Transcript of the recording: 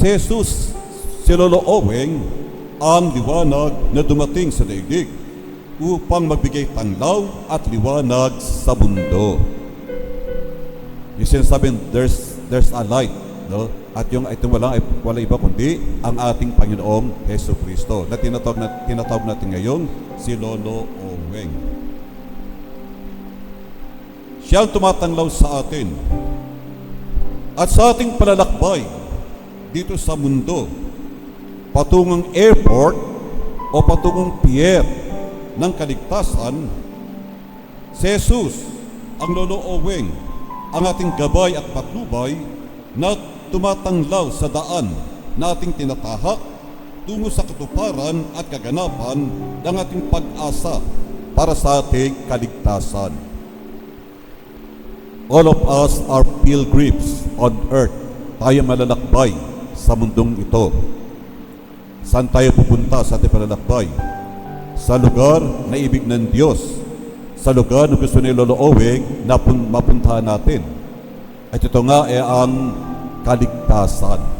Si Jesus, si Lolo Oweng, ang liwanag na dumating sa daigdig upang magbigay tanglaw at liwanag sa mundo. Yung sinasabing there's, there's a light, no? At yung ito wala, wala iba kundi ang ating Panginoong Heso Kristo na tinatawag, na tinatawag natin ngayon si Lolo Oweng. Siya ang tumatanglaw sa atin at sa ating palalakbay dito sa mundo patungong airport o patungong pier ng kaligtasan si Jesus ang Lolo Oweng ang ating gabay at patnubay na tumatanglaw sa daan na ating tinatahak tungo sa katuparan at kaganapan ng ating pag-asa para sa ating kaligtasan. All of us are pilgrims on earth. Tayo malalakbay sa mundong ito. Saan tayo pupunta sa ating palalakbay? Sa lugar na ibig ng Diyos. Sa lugar na gusto ni Lolo Owing na pun- mapuntahan natin. At ito nga ay ang kaligtasan.